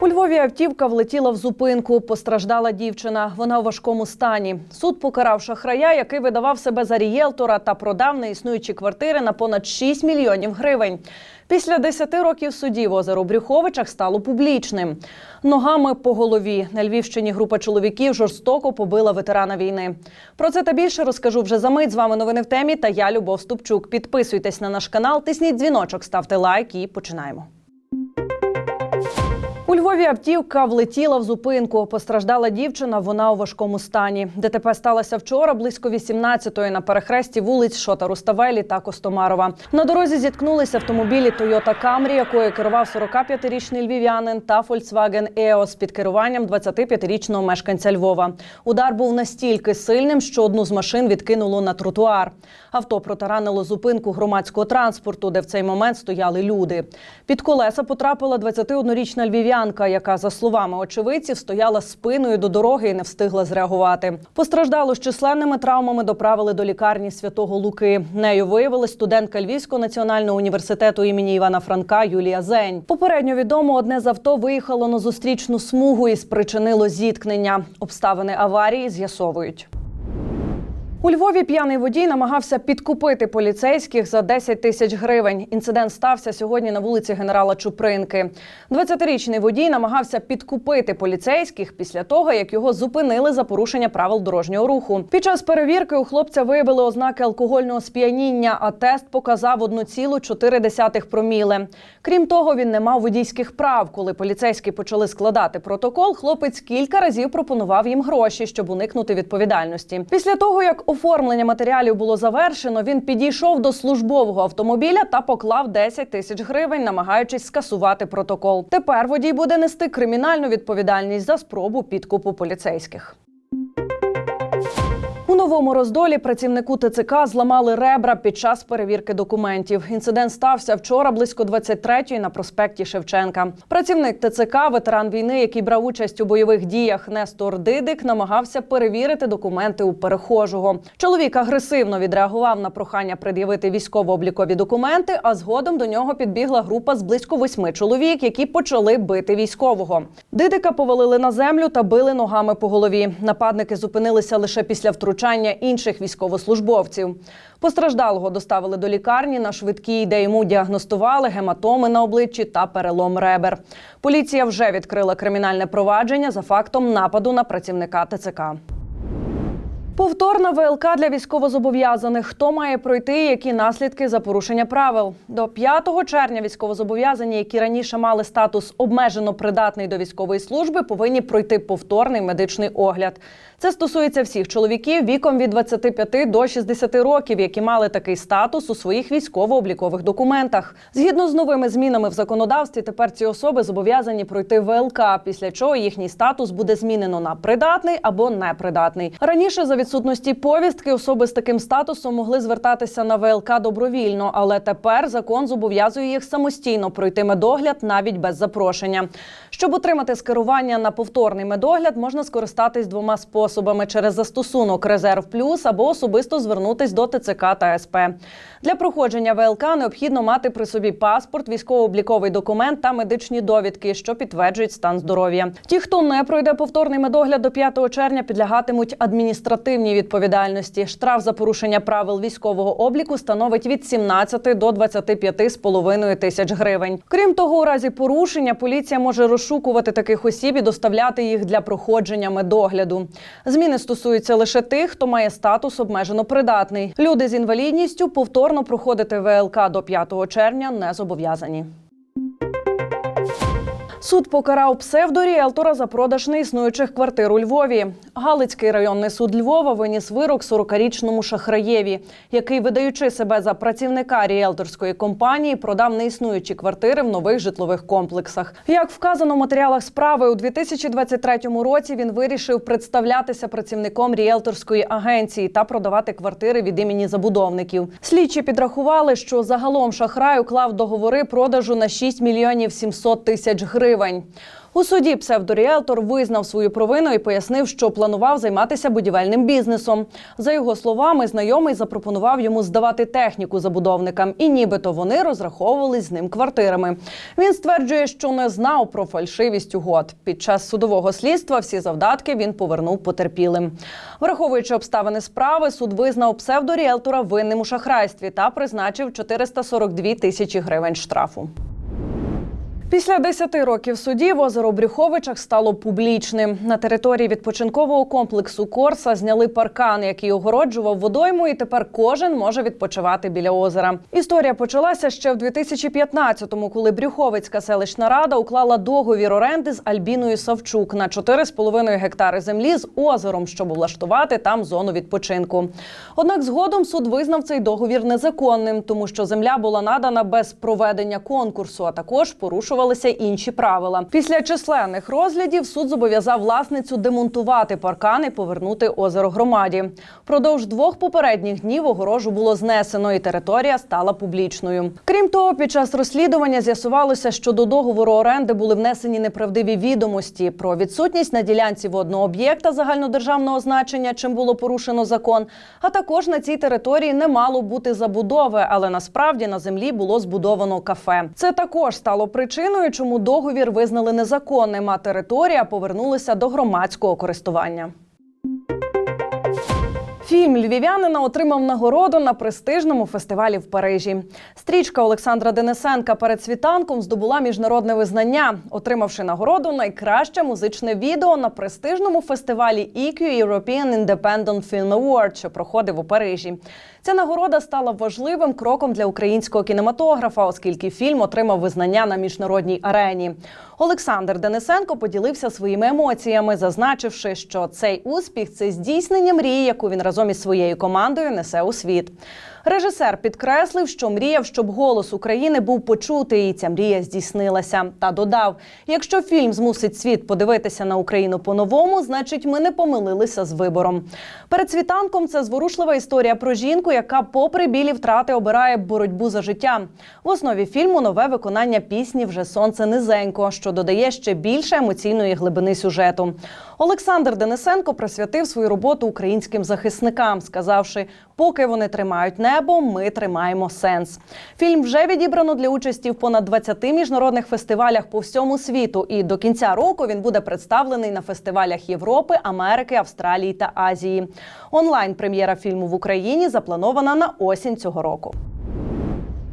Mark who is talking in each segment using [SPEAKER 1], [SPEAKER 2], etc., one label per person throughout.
[SPEAKER 1] У Львові автівка влетіла в зупинку. Постраждала дівчина. Вона у важкому стані. Суд покарав шахрая, який видавав себе за рієлтора та продав неіснуючі квартири на понад 6 мільйонів гривень. Після 10 років судів озеро Брюховичах стало публічним. Ногами по голові на Львівщині група чоловіків жорстоко побила ветерана війни. Про це та більше розкажу вже за мить. З вами новини в темі. Та я Любов Ступчук. Підписуйтесь на наш канал, тисніть дзвіночок, ставте лайк і починаємо. У Львові автівка влетіла в зупинку. Постраждала дівчина. Вона у важкому стані. ДТП сталося вчора близько 18-ї на перехресті вулиць Шота Руставелі та Костомарова. На дорозі зіткнулися автомобілі Toyota Camry, якою керував 45-річний львів'янин, та Volkswagen EOS під керуванням 25-річного мешканця Львова. Удар був настільки сильним, що одну з машин відкинуло на тротуар. Авто протаранило зупинку громадського транспорту, де в цей момент стояли люди. Під колеса потрапила 21-річна львів'янка, яка, за словами очевидців, стояла спиною до дороги і не встигла зреагувати. Постраждалу з численними травмами доправили до лікарні святого Луки. Нею виявилась студентка Львівського національного університету імені Івана Франка Юлія Зень. Попередньо відомо, одне з авто виїхало на зустрічну смугу і спричинило зіткнення. Обставини аварії з'ясовують. У Львові п'яний водій намагався підкупити поліцейських за 10 тисяч гривень. Інцидент стався сьогодні на вулиці генерала Чупринки. 20-річний водій намагався підкупити поліцейських після того, як його зупинили за порушення правил дорожнього руху. Під час перевірки у хлопця виявили ознаки алкогольного сп'яніння, а тест показав 1,4 проміле. Крім того, він не мав водійських прав. Коли поліцейські почали складати протокол, хлопець кілька разів пропонував їм гроші, щоб уникнути відповідальності. Після того, як оформлення матеріалів було завершено, він підійшов до службового автомобіля та поклав 10 тисяч гривень, намагаючись скасувати протокол. Тепер водій буде нести кримінальну відповідальність за спробу підкупу поліцейських. Новому роздолі працівнику ТЦК зламали ребра під час перевірки документів. Інцидент стався вчора близько 23-ї на проспекті Шевченка. Працівник ТЦК, ветеран війни, який брав участь у бойових діях, Нестор Дидик, намагався перевірити документи у перехожого. Чоловік агресивно відреагував на прохання пред'явити військово-облікові документи. А згодом до нього підбігла група з близько восьми чоловік, які почали бити військового. Дидика повалили на землю та били ногами по голові. Нападники зупинилися лише після втручання інших військовослужбовців. Постраждалого доставили до лікарні на швидкій, де йому діагностували гематоми на обличчі та перелом ребер. Поліція вже відкрила кримінальне провадження за фактом нападу на працівника ТЦК. Повторна ВЛК для військовозобов'язаних. Хто має пройти? Які наслідки за порушення правил? До 5 червня військовозобов'язані, які раніше мали статус обмежено придатний до військової служби, повинні пройти повторний медичний огляд. Це стосується всіх чоловіків віком від 25 до 60 років, які мали такий статус у своїх військово-облікових документах. Згідно з новими змінами в законодавстві, тепер ці особи зобов'язані пройти ВЛК, після чого їхній статус буде змінено на придатний або непридатний. Раніше за відсутності повістки особи з таким статусом могли звертатися на ВЛК добровільно, але тепер закон зобов'язує їх самостійно пройти медогляд навіть без запрошення. Щоб отримати скерування на повторний медогляд, можна скористатись двома способами через застосунок Резерв Плюс або особисто звернутись до ТЦК та СП. Для проходження ВЛК необхідно мати при собі паспорт, військово-обліковий документ та медичні довідки, що підтверджують стан здоров'я. Ті, хто не пройде повторний медогляд до 5 червня, підлягатимуть адміністративній відповідальності. Штраф за порушення правил військового обліку становить від 17 до 25,5 тисяч гривень. Крім того, у разі порушення поліція може розшукувати таких осіб і доставляти їх для проходження медогляду. Зміни стосуються лише тих, хто має статус обмежено придатний. Люди з інвалідністю повторно проходити ВЛК до 5 червня не зобов'язані. Суд покарав псевдоріелтора за продаж неіснуючих квартир у Львові. Галицький районний суд Львова виніс вирок 40-річному шахраєві, який, видаючи себе за працівника ріелторської компанії, продав неіснуючі квартири в нових житлових комплексах. Як вказано в матеріалах справи, у 2023 році він вирішив представлятися працівником ріелторської агенції та продавати квартири від імені забудовників. Слідчі підрахували, що загалом шахрай уклав договори продажу на 6 мільйонів 700 тисяч гривень. У суді псевдоріелтор визнав свою провину і пояснив, що планував займатися будівельним бізнесом. За його словами, знайомий запропонував йому здавати техніку забудовникам, і нібито вони розраховувались з ним квартирами. Він стверджує, що не знав про фальшивість угод. Під час судового слідства всі завдатки він повернув потерпілим. Враховуючи обставини справи, суд визнав псевдоріелтора винним у шахрайстві та призначив 442 тисячі гривень штрафу. Після 10 років судів озеро Брюховичах стало публічним. На території відпочинкового комплексу Корса зняли паркан, який огороджував водойму, і тепер кожен може відпочивати біля озера. Історія почалася ще в 2015-му, коли Брюховицька селищна рада уклала договір оренди з Альбіною Савчук на 4,5 гектари землі з озером, щоб влаштувати там зону відпочинку. Однак згодом суд визнав цей договір незаконним, тому що земля була надана без проведення конкурсу, а також порушувалися інші правила. Після численних розглядів суд зобов'язав власницю демонтувати паркан і повернути озеро громаді. Впродовж двох попередніх днів огорожу було знесено, і територія стала публічною. Крім того, під час розслідування з'ясувалося, що до договору оренди були внесені неправдиві відомості про відсутність на ділянці водного об'єкта загальнодержавного значення, чим було порушено закон. А також на цій території не мало бути забудови, але насправді на землі було збудовано кафе. Це також стало причиною, чому договір визнали незаконним, а територія повернулася до громадського користування. Фільм Львів'янина отримав нагороду на престижному фестивалі в Парижі. Стрічка Олександра Денисенка перед світанком здобула міжнародне визнання, отримавши нагороду найкраще музичне відео на престижному фестивалі EQ European Independent Film Award, що проходив у Парижі. Ця нагорода стала важливим кроком для українського кінематографа, оскільки фільм отримав визнання на міжнародній арені. Олександр Денисенко поділився своїми емоціями, зазначивши, що цей успіх це здійснення мрії, яку він разом із своєю командою несе у світ. Режисер підкреслив, що мріяв, щоб голос України був почутий, і ця мрія здійснилася. Та додав: якщо фільм змусить світ подивитися на Україну по-новому, значить ми не помилилися з вибором. Перед світанком це зворушлива історія про жінку, яка, попри білі втрати, обирає боротьбу за життя. В основі фільму нове виконання пісні Вже сонце низенько, що додає ще більше емоційної глибини сюжету. Олександр Денисенко присвятив свою роботу українським захисникам, сказавши, поки вони тримають небо, ми тримаємо сенс. Фільм вже відібрано для участі в понад 20 міжнародних фестивалях по всьому світу. І до кінця року він буде представлений на фестивалях Європи, Америки, Австралії та Азії. Онлайн прем'єра фільму в Україні запланована на осінь цього року.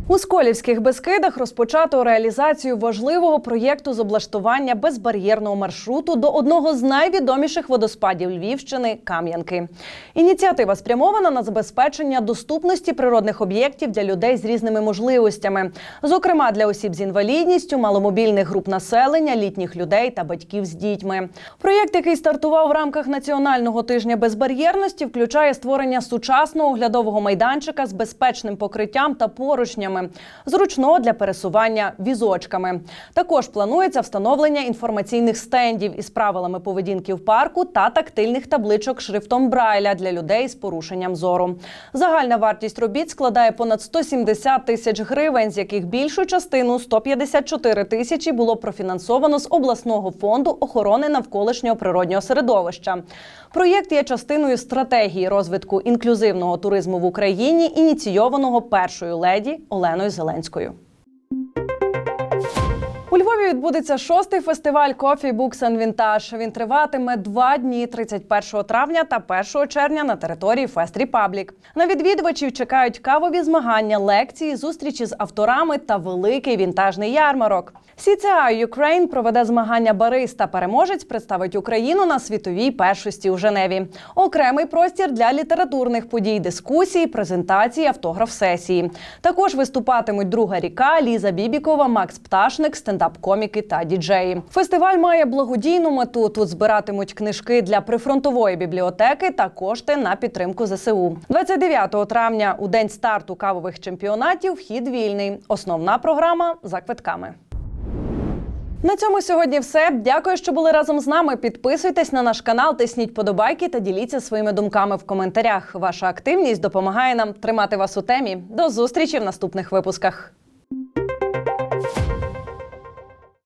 [SPEAKER 1] У Сколівських Бескидах розпочато реалізацію важливого проєкту з облаштування безбар'єрного маршруту до одного з найвідоміших водоспадів Львівщини Кам'янки. Ініціатива спрямована на забезпечення доступності природних об'єктів для людей з різними можливостями, зокрема для осіб з інвалідністю, маломобільних груп населення, літніх людей та батьків з дітьми. Проєкт, який стартував в рамках національного тижня безбар'єрності, включає створення сучасного оглядового майданчика з безпечним покриттям та поручнями зручного для пересування візочками. Також планується встановлення інформаційних стендів із правилами поведінки в парку та тактильних табличок шрифтом Брайля для людей з порушенням зору. Загальна вартість робіт складає понад 170 тисяч гривень, з яких більшу частину 154 тисячі було профінансовано з обласного фонду охорони навколишнього природнього середовища. Проєкт є частиною стратегії розвитку інклюзивного туризму в Україні, ініційованого першою леді Оленою Зеленською. У Львові відбудеться шостий фестиваль Coffee Books and Vintage. Він триватиме два дні 31 травня та 1 червня на території Фест Репаблік. На відвідувачів чекають кавові змагання, лекції, зустрічі з авторами та великий вінтажний ярмарок. CCI Ukraine проведе змагання бариста. Переможець представить Україну на світовій першості у Женеві. Окремий простір для літературних подій, дискусій, презентацій, автограф-сесії. Також виступатимуть друга ріка, Ліза Бібікова, Макс Пташник, стендап-коміки та діджеї. Фестиваль має благодійну мету. Тут збиратимуть книжки для прифронтової бібліотеки та кошти на підтримку ЗСУ. 29 травня, у день старту кавових чемпіонатів, вхід вільний. Основна програма за квитками. На цьому сьогодні все. Дякую, що були разом з нами. Підписуйтесь на наш канал, тисніть подобайки та діліться своїми думками в коментарях. Ваша активність допомагає нам тримати вас у темі. До зустрічі в наступних випусках.